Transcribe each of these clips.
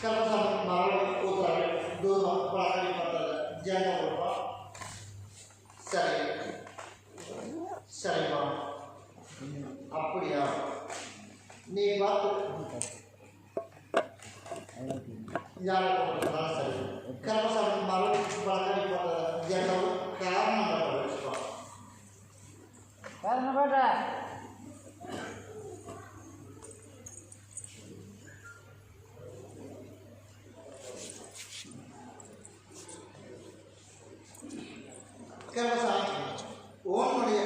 ಕೆಲವು ಸಲ ಮರಳು ಕೂತಾರೆ ದೂರ ಒಳಗಡೆ ಬರ್ತದೆ ಜನ ಸ್ವಲ್ಪ ಸರಿ சரிப்பா அப்படியா நீ பார்த்து யாரை போட்டிருந்தாலும் சரி கர்மசாமி மரம் வழக்கறி போட்டது ஜெண்டவும் காரணம் காரணம் போட்ட சிறப்பாக உன்னுடைய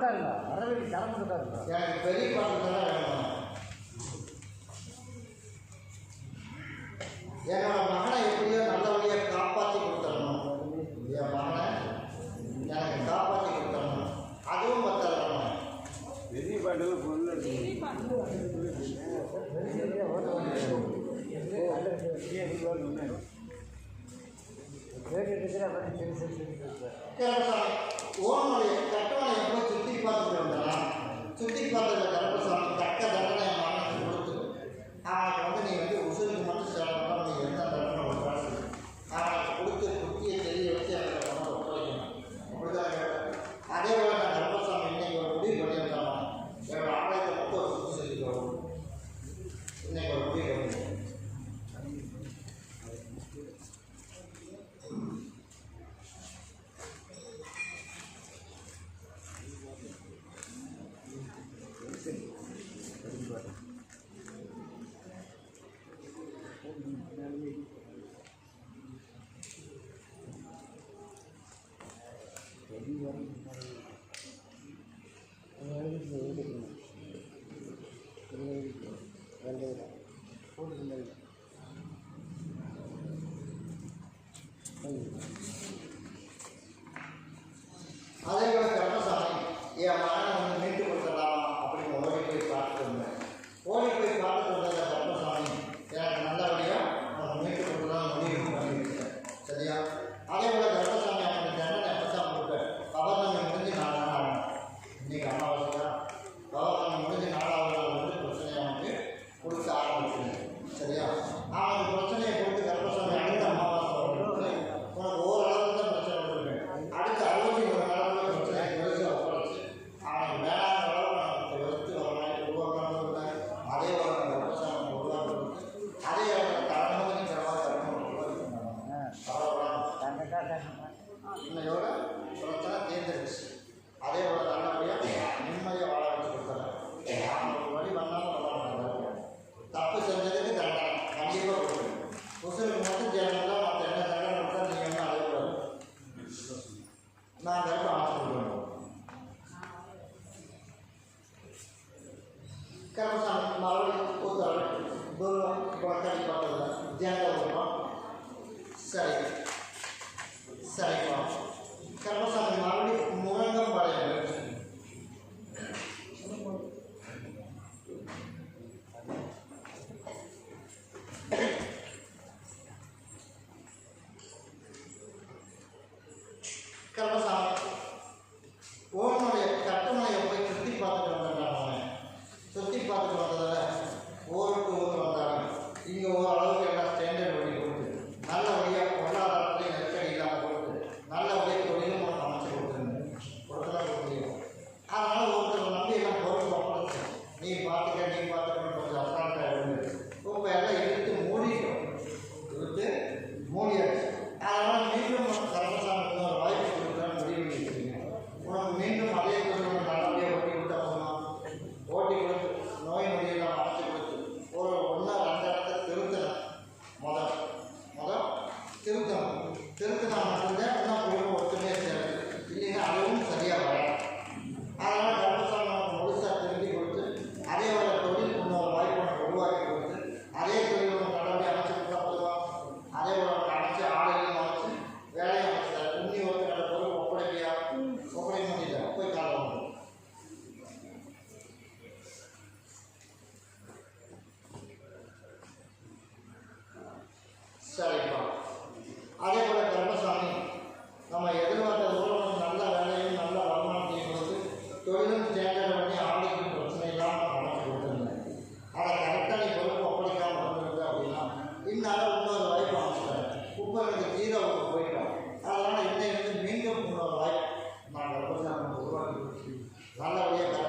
உட்காருங்க. வரவே கிளம்பி உட்காருங்க. எனக்கு பெரிய பாத்திரம் தான் வேணும். என்னோட மகனை எப்படியோ நல்ல வழியாக காப்பாற்றி கொடுத்துடணும். என் மகனை எனக்கு காப்பாற்றி கொடுத்துடணும். அதுவும் பத்திரணும் பெரிய பாட்டு. Ah, told. இன்னையோட தேர்ந்தெடுச்சு அதே போல 干了啥？Olha, olha,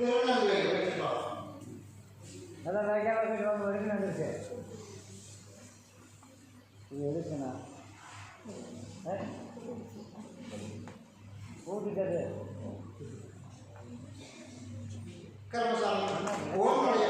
திருநெல்வேலி வெற்றிபாளையம் எல்லாம் கரெக்டாக வச்சுட்டு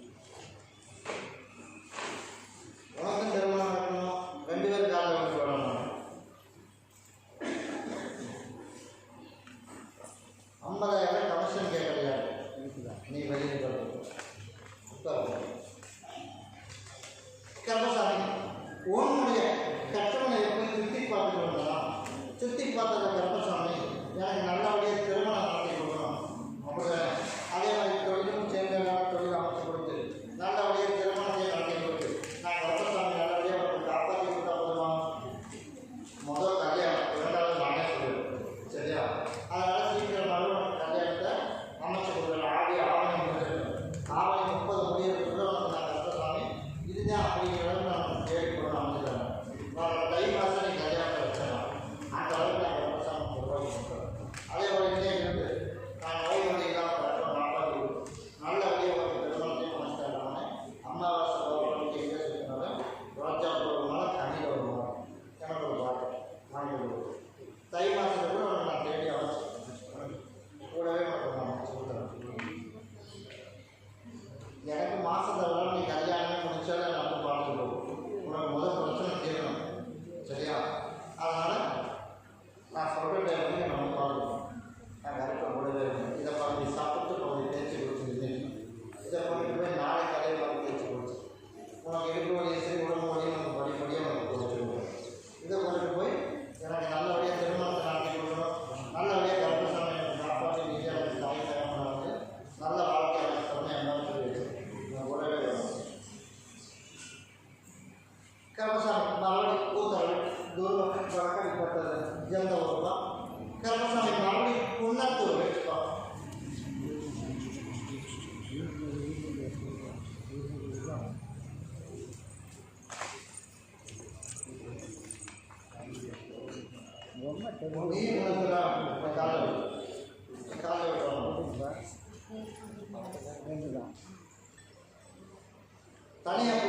தனியாக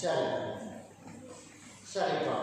下一步下一步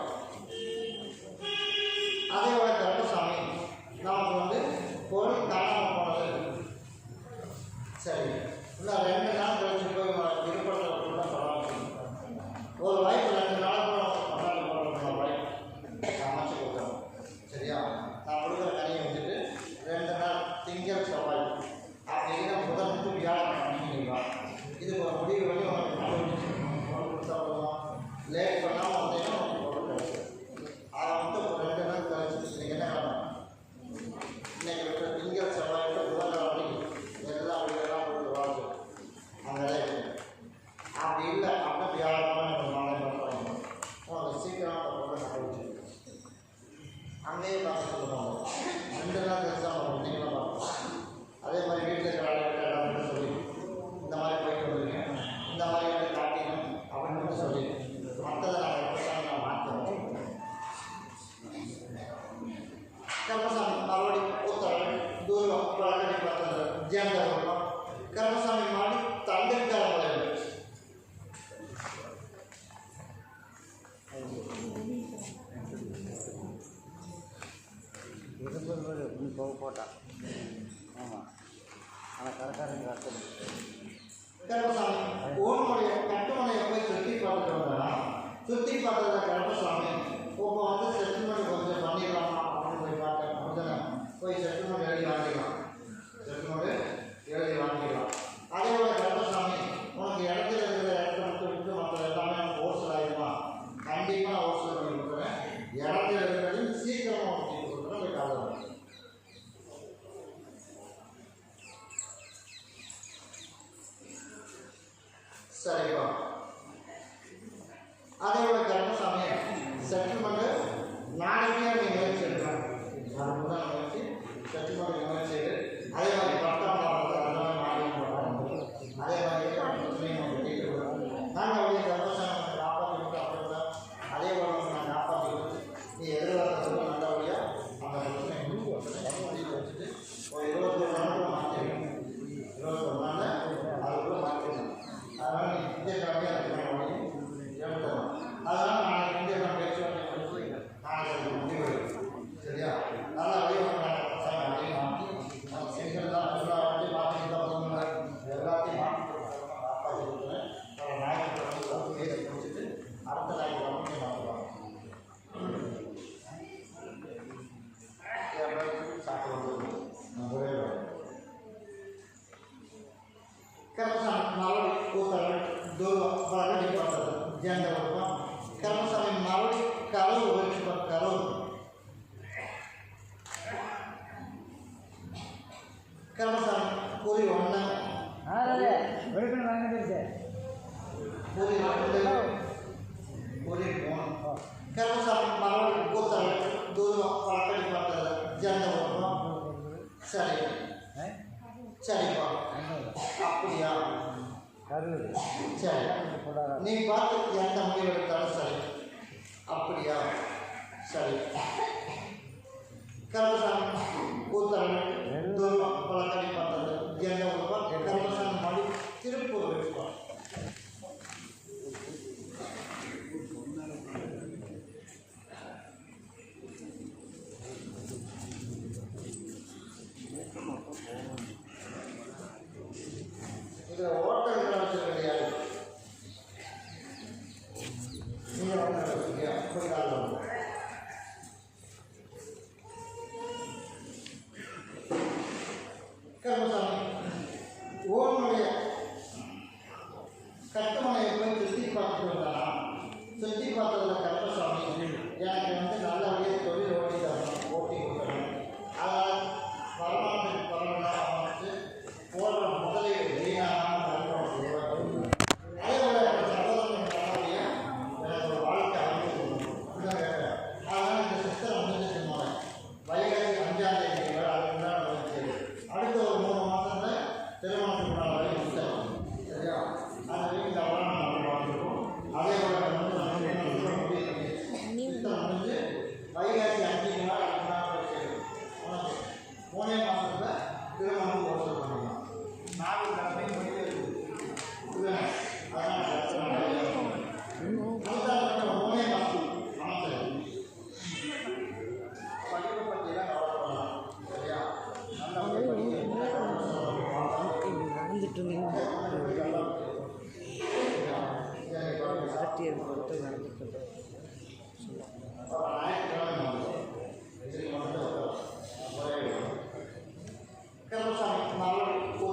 Habis. ஃபிஃப்டி பார்த்து கரெக்டாக சுவாமி இப்போ வந்து செட்டில்மெண்ட்